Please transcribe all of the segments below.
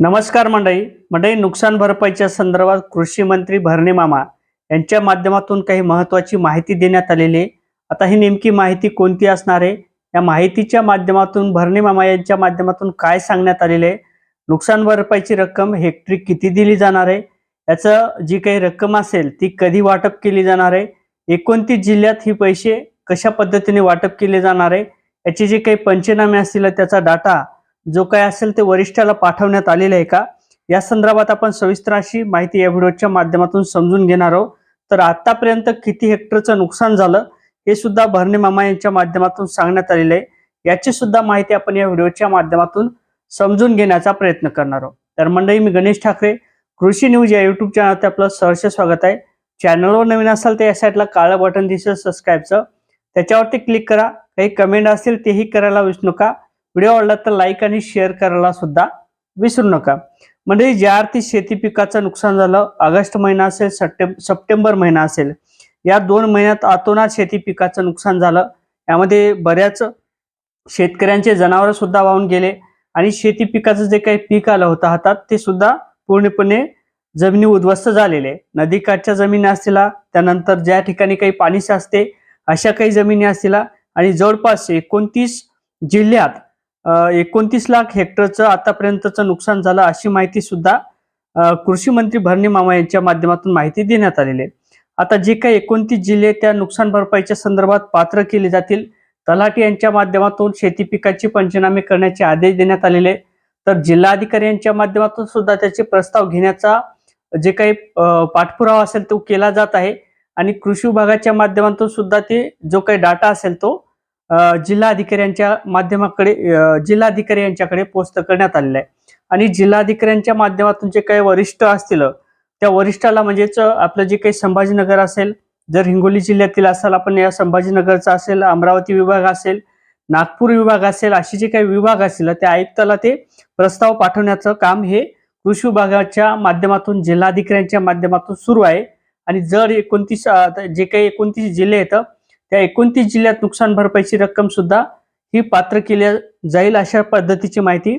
नमस्कार मंडळी. मंडळी नुकसान भरपाईच्या संदर्भात कृषी मंत्री भरणे मामा यांच्या माध्यमातून काही महत्वाची माहिती देण्यात आलेली आहे. आता ही नेमकी माहिती कोणती असणार आहे? या माहितीच्या माध्यमातून भरणे मामा यांच्या माध्यमातून काय सांगण्यात आलेले आहे? नुकसान भरपाईची रक्कम हेक्टरी किती दिली जाणार आहे? याचं जी काही रक्कम असेल ती कधी वाटप केली जाणार आहे? एकोणतीस जिल्ह्यात ही पैसे कशा पद्धतीने वाटप केले जाणार आहे? याचे जे काही पंचनामे असतील त्याचा डाटा जो काय असेल ते वरिष्ठाला पाठवण्यात आलेलं आहे का? या संदर्भात आपण सविस्तर अशी माहिती या व्हिडिओच्या माध्यमातून समजून घेणार आहोत. तर आतापर्यंत किती हेक्टरचं नुकसान झालं हे सुद्धा भरणे मामा यांच्या माध्यमातून सांगण्यात आलेलं आहे. याची सुद्धा माहिती आपण या व्हिडिओच्या माध्यमातून समजून घेण्याचा प्रयत्न करणार आहोत. तर मंडळी मी गणेश ठाकरे कृषी न्यूज या युट्यूब चॅनलवरती आपलं सहर्ष स्वागत आहे. चॅनलवर नवीन असाल तर या साईडला काळं बटन दिसेल सबस्क्राईबचं त्याच्यावरती क्लिक करा. काही कमेंट असतील तेही करायला विसरू नका. व्हिडिओ आवडला तर लाईक आणि शेअर करायला सुद्धा विसरू नका. म्हणजे ज्या अर्थी शेती पिकाचं नुकसान झालं ऑगस्ट महिना असेल सप्टेंबर सप्टेंबर महिना असेल या दोन महिन्यात आतोनात शेती पिकाचं नुकसान झालं. यामध्ये बऱ्याच शेतकऱ्यांचे जनावर सुद्धा वाहून गेले आणि शेती पिकाचं जे काही पीक आलं होतं हातात ते सुद्धा पूर्णपणे जमिनी उद्ध्वस्त झालेले. नदीकाठच्या जमिनी असतील त्यानंतर ज्या ठिकाणी काही पाणी साचते अशा काही जमिनी असतील आणि जवळपास एकोणतीस जिल्ह्यात एकोणतीस लाख हेक्टरचं आतापर्यंतचं नुकसान झालं अशी माहिती सुद्धा कृषी मंत्री भरणे मामा यांच्या माध्यमातून माहिती देण्यात आलेली आहे. आता जे काही एकोणतीस जिल्हे त्या नुकसान भरपाईच्या संदर्भात पात्र केले जातील तलाठी यांच्या माध्यमातून शेती पिकाची पंचनामे करण्याचे आदेश देण्यात आलेले तर जिल्हाधिकारी यांच्या माध्यमातून सुद्धा त्याचे प्रस्ताव घेण्याचा जे काही पाठपुरावा असेल तो केला जात आहे. आणि कृषी विभागाच्या माध्यमातून सुद्धा ते जो काही डाटा असेल तो अ, जिल्हाधिकाऱ्यांच्या माध्यमाकडे जिल्हाधिकारी यांच्याकडे पोस्ट करण्यात आलेलं आहे. आणि जिल्हाधिकाऱ्यांच्या माध्यमातून जे काही वरिष्ठ असतील त्या वरिष्ठाला म्हणजेच आपलं जे काही संभाजीनगर असेल जर हिंगोली जिल्ह्यातील असाल आपण या संभाजीनगरचा असेल अमरावती विभाग असेल नागपूर विभाग असेल असे जे काही विभाग असतील त्या आयुक्ताला ते प्रस्ताव पाठवण्याचं काम हे कृषी विभागाच्या माध्यमातून जिल्हाधिकाऱ्यांच्या माध्यमातून सुरू आहे. आणि जर एकोणतीस जे काही एकोणतीस जिल्हे आहेत त्या एकोणतीस जिल्ह्यात नुकसान भरपाईची रक्कम सुद्धा ही पात्र केल्या जाईल अशा पद्धतीची माहिती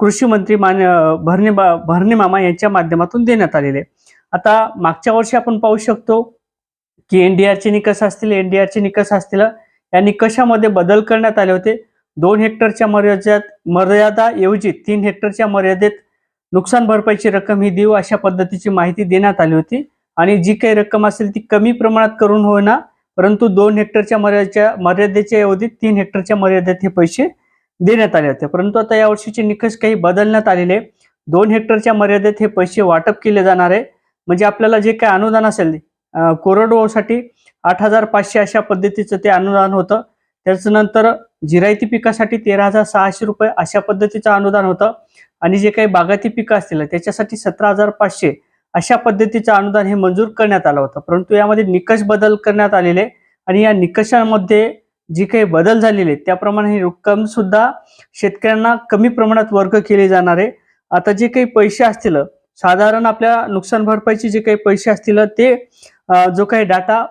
कृषी मंत्री मान भरणे भरणे मामा यांच्या माध्यमातून देण्यात आलेले आहे. आता मागच्या वर्षी आपण पाहू शकतो की एनडीआरचे निकष असतील एनडीआरचे निकष असतील या निकषामध्ये बदल करण्यात आले होते दोन हेक्टरच्या मर्यादेत मर्यादाऐवजी तीन हेक्टरच्या मर्यादेत नुकसान भरपाईची रक्कम ही देऊ अशा पद्धतीची माहिती देण्यात आली होती आणि जी काही रक्कम असेल ती कमी प्रमाणात करून होईना परंतु दोन हेक्टरच्या मर्यादेच्या मर्यादेच्या ऐवजी तीन हेक्टरच्या मर्यादेत हे पैसे देण्यात आले होते. परंतु आता यावर्षीचे निकष काही बदलण्यात आलेले. आहे. दोन हेक्टरच्या मर्यादेत हे पैसे वाटप केले जाणार आहे. म्हणजे आपल्याला जे काही अनुदान असेल अं, कोरडवाहूसाठी आठ हजार पाचशे अशा पद्धतीचं ते अनुदान होतं. त्याच्यानंतर जिरायती पिकासाठी तेरा हजार सहाशे रुपये अशा पद्धतीचं अनुदान होतं. आणि जे काही बागायती पिकं असतील त्याच्यासाठी सतरा हजार पाचशे अशा पद्धतीचं अनुदान हे मंजूर करण्यात आलं होतं. परंतु यामध्ये निकष बदल करण्यात आलेले आणि या निकषांमध्ये जी काही बदल झालेले आहेत, त्याप्रमाणे ही रक्कम सुद्धा शेतकऱ्यांना कमी प्रमाणात वर्ग केले जाणार. आहे आता जे काही पैसे असतील साधारण आपल्या नुकसान भरपाईचे जे काही पैसे असतील ते जो काही डाटा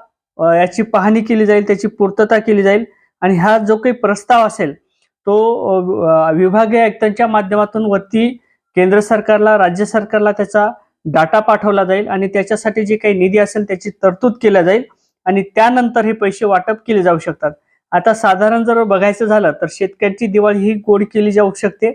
याची पाहणी केली जाईल त्याची पूर्तता केली जाईल आणि हा जो काही प्रस्ताव असेल तो विभागीय आयुक्तांच्या माध्यमातून वरती केंद्र सरकारला राज्य सरकारला त्याचा डाटा पाठवला जाईल आणि त्याच्यासाठी जे काही निधी असेल त्याची तरतूद केल्या जाईल आणि त्यानंतर हे पैसे वाटप केले जाऊ शकतात. आता साधारण जर बघायचं झालं तर शेतकऱ्यांची दिवाळी ही गोड केली जाऊ शकते.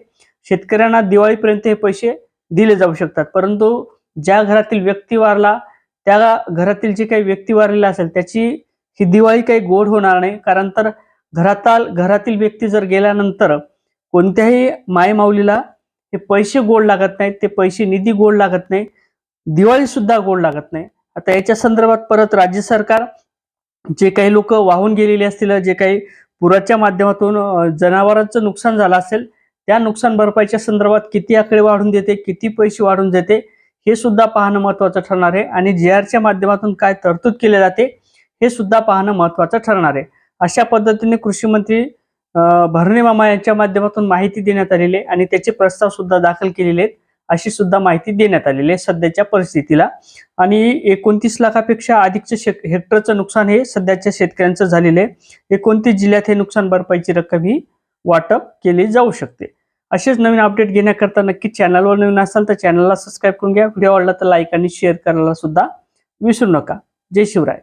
शेतकऱ्यांना दिवाळीपर्यंत हे पैसे दिले जाऊ शकतात. परंतु ज्या घरातील व्यक्ती वारला त्या घरातील जे काही व्यक्ती वारलेला असेल त्याची ही दिवाळी काही गोड होणार नाही. कारण तर घराताल घरातील व्यक्ती जर गेल्यानंतर कोणत्याही मायमाऊलीला हे पैसे गोड लागत नाहीत ते पैसे निधी गोड लागत नाही दिवाळी सुद्धा गोड लागत नाही. आता याच्या संदर्भात परत राज्य सरकार जे काही लोक वाहून गेलेले असतील जे काही पुराच्या माध्यमातून जनावरांचं नुकसान झालं असेल त्या नुकसान भरपाईच्या संदर्भात किती आकडे वाढून देते किती पैसे वाढून देते हे सुद्धा पाहणं महत्वाचं ठरणार आहे. आणि जे आरच्या माध्यमातून काय तरतूद केले जाते हे सुद्धा पाहणं महत्वाचं ठरणार आहे. अशा पद्धतीने कृषी मंत्री भरणे मामा यांच्या माध्यमातून माहिती देण्यात आलेली आहे आणि त्याचे प्रस्ताव सुद्धा दाखल केलेले आहेत. अशी सुद्धा माहिती देण्यात आलेली आहे सध्याच्या परिस्थितीला. आणि एकोणतीस लाखापेक्षा अधिकचं शेक हेक्टरचं नुकसान हे सध्याच्या शेतकऱ्यांचं झालेलं आहे. एकोणतीस जिल्ह्यात हे नुकसान भरपाईची रक्कम ही वाटप केली जाऊ शकते. असेच नवीन अपडेट घेण्याकरता नक्की चॅनलवर नवीन असाल तर चॅनलला सबस्क्राईब करून घ्या. व्हिडिओ आवडला तर लाईक आणि शेअर करायला सुद्धा विसरू नका. जय शिवराय.